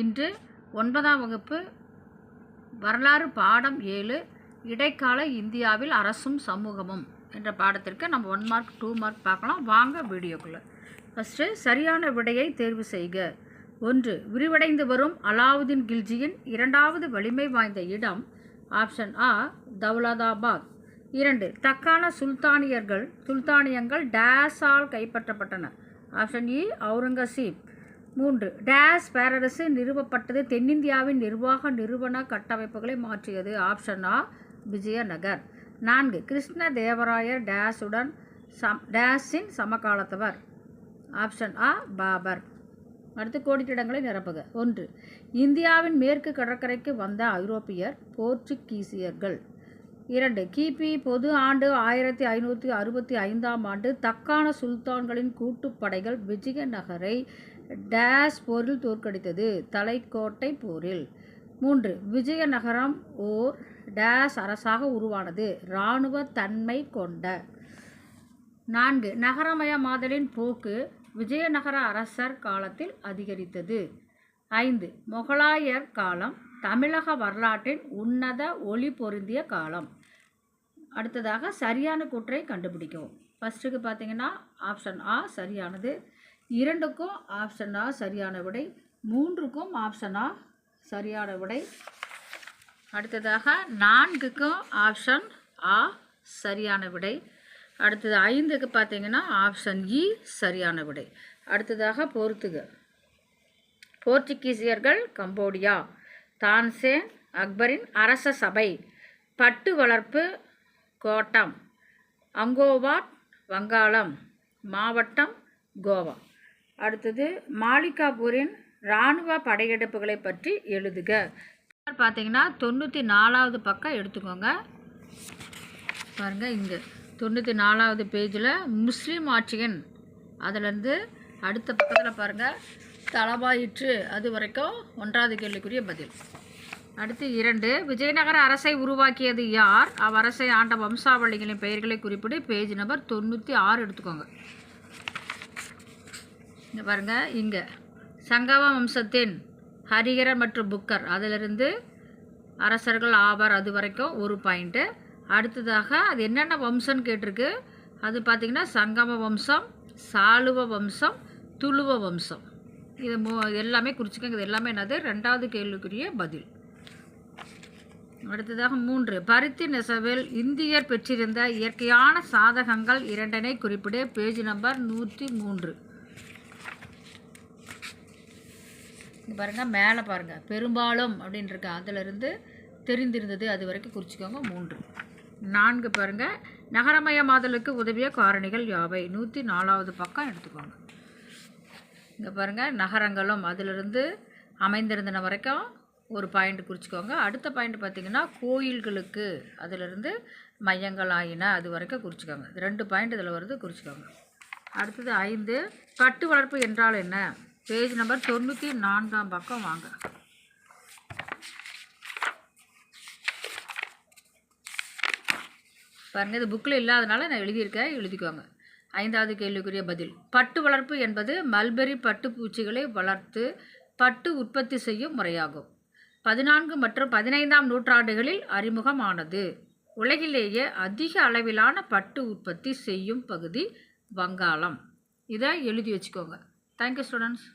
இன்று ஒன்பதாம் வகுப்பு வரலாறு பாடம் ஏழு இடைக்கால இந்தியாவில் அரசும் சமூகமும் என்ற பாடத்திற்கு நம்ம ஒன் மார்க் டூ மார்க் பார்க்கலாம். வாங்க வீடியோக்குள்ளே. ஃபஸ்ட்டு சரியான விடையை தேர்வு செய்க. ஒன்று விரிவடைந்து வரும் அலாவுதீன் கில்ஜியின் இரண்டாவது வலிமை வாய்ந்த இடம் ஆப்ஷன் ஆ தௌலதாபாத். இரண்டு தக்கான சுல்தானியர்கள் சுல்தானியங்கள் டேஸால் கைப்பற்றப்பட்டன. ஆப்ஷன் இ e, அவுரங்கசீப் மூன்று. டேஸ் பேரரசு நிறுவப்பட்டது தென்னிந்தியாவின் நிர்வாக நிறுவன கட்டமைப்புகளை மாற்றியது. ஆப்ஷன் ஆ விஜயநகர். நான்கு கிருஷ்ண தேவராயர் டேஸுடன் சம் டேஸின் சமகாலத்தவர். ஆப்ஷன் ஆ பாபர். அடுத்து கோடிட்டிடங்களை நிரப்புக. ஒன்று இந்தியாவின் மேற்கு கடற்கரைக்கு வந்த ஐரோப்பியர் போர்ச்சுகீசியர்கள். இரண்டு கிபி பொது ஆண்டு ஆயிரத்தி ஐநூற்றி அறுபத்தி ஐந்தாம் ஆண்டு தக்கான சுல்தான்களின் கூட்டுப்படைகள் விஜயநகரை டேஸ் போரில் தோற்கடித்தது. தலைக்கோட்டை போரில். மூன்று. விஜயநகரம் ஓர் டேஸ் அரசாக உருவானது. இராணுவ தன்மை கொண்ட. நான்கு. நகரமயமாதலின் போக்கு விஜயநகர அரசர் காலத்தில் அதிகரித்தது. ஐந்து. முகலாயர் காலம் தமிழக வரலாற்றின் உன்னத ஒளி பொருந்திய காலம். அடுத்ததாக சரியான கூற்றை கண்டுபிடிக்கவும். ஃபஸ்ட்டுக்கு பார்த்தீங்கன்னா ஆப்ஷன் ஆ சரியானது. இரண்டுக்கும் ஆப்ஷன் ஆ சரியான விடை மூன்றுக்கும் ஆப்ஷன் ஆ சரியான விடை. அடுத்ததாக நான்குக்கும் ஆப்ஷன் ஆ சரியான விடை. அடுத்தது ஐந்துக்கு பார்த்தீங்கன்னா ஆப்ஷன் இ e சரியான விடை. அடுத்ததாக போர்த்துக. போர்ச்சுகீசியர்கள் கம்போடியா தான்சேன் அக்பரின் அரச சபை பட்டு வளர்ப்பு கோட்டம் அங்கோவாட் வங்காளம் மாவட்டம் கோவா. அடுத்தது மாலிகாபூரின் இராணுவ படையெடுப்புகளை பற்றி எழுதுக. பார்த்தீங்கன்னா தொண்ணூற்றி நாலாவது பக்கம் எடுத்துக்கோங்க. பாருங்கள் இங்கே. தொண்ணூற்றி நாலாவது பேஜில் முஸ்லீம் ஆட்சியன் அதிலேருந்து அடுத்த பக்கத்தில் பாருங்கள் தலபாயிற்று அது வரைக்கும் ஒன்றாவது கேள்விக்குரிய பதில். அடுத்து இரண்டு விஜயநகர அரசை உருவாக்கியது யார்? அவ்வரசை ஆண்ட வம்சாவளிகளின் பெயர்களை குறிப்பிட்டு பேஜ் நம்பர் தொண்ணூற்றி ஆறு எடுத்துக்கோங்க. இங்கே பாருங்கள் இங்கே. சங்கம வம்சத்தின் ஹரிகரர் மற்றும் புக்கர். அதிலிருந்து அரசர்கள் ஆவார் அது வரைக்கும் ஒரு பாயிண்ட்டு அடுத்ததாக அது என்னென்ன வம்சம்னு கேட்டிருக்கு? அது பார்த்திங்கன்னா சங்கம வம்சம் சாளுவ வம்சம் துளுவ வம்சம். இது மூ எல்லாமே குறிச்சிக்கோங்க. இது எல்லாமே என்னது? ரெண்டாவது கேள்விக்குரிய பதில். அடுத்ததாக மூன்று. பருத்தி நெசவில் இந்தியர் பெற்றிருந்த இயற்கையான சாதகங்கள் இரண்டனை குறிப்பிட. பேஜ் நம்பர் நூற்றி மூன்று. இங்கே பாருங்கள் மேலே பாருங்கள் பெரும்பாலும் அப்படின்ருக்கு. அதிலிருந்து தெரிந்திருந்தது அது வரைக்கும் குறிச்சிக்கோங்க. மூன்று. நான்கு பாருங்கள் நகரமயமாதலுக்கு உதவிய காரணிகள் யாவை? நூற்றி நாலாவது பக்கம் எடுத்துக்கோங்க. இங்கே பாருங்கள் நகரங்களும் அதிலிருந்து அமைந்திருந்தன வரைக்கும் ஒரு பாயிண்ட் குறிச்சிக்கோங்க. அடுத்த பாயிண்ட் பார்த்திங்கன்னா கோயில்களுக்கு அதிலிருந்து மையங்கள் ஆயின அது வரைக்கும் குறிச்சிக்கோங்க. ரெண்டு பாயிண்ட் இதில் வருது குறிச்சிக்கோங்க. அடுத்தது ஐந்து. கட்டு வளர்ப்பு என்றால் என்ன? பேஜ் நம்பர் தொண்ணூற்றி நான்காம் பக்கம் வாங்க. பாருங்கள் இது புக்கில் இல்லாதனால நான் எழுதியிருக்கேன் எழுதிக்கோங்க. ஐந்தாவது கேள்விக்குரிய பதில். பட்டு வளர்ப்பு என்பது மல்பெரி பட்டு பூச்சிகளை வளர்த்து பட்டு உற்பத்தி செய்யும் முறையாகும். பதினான்கு மற்றும் பதினைந்தாம் நூற்றாண்டுகளில் அறிமுகமானது. உலகிலேயே அதிக அளவிலான பட்டு உற்பத்தி செய்யும் பகுதி வங்காளம். இதை எழுதி வச்சுக்கோங்க. Thank you students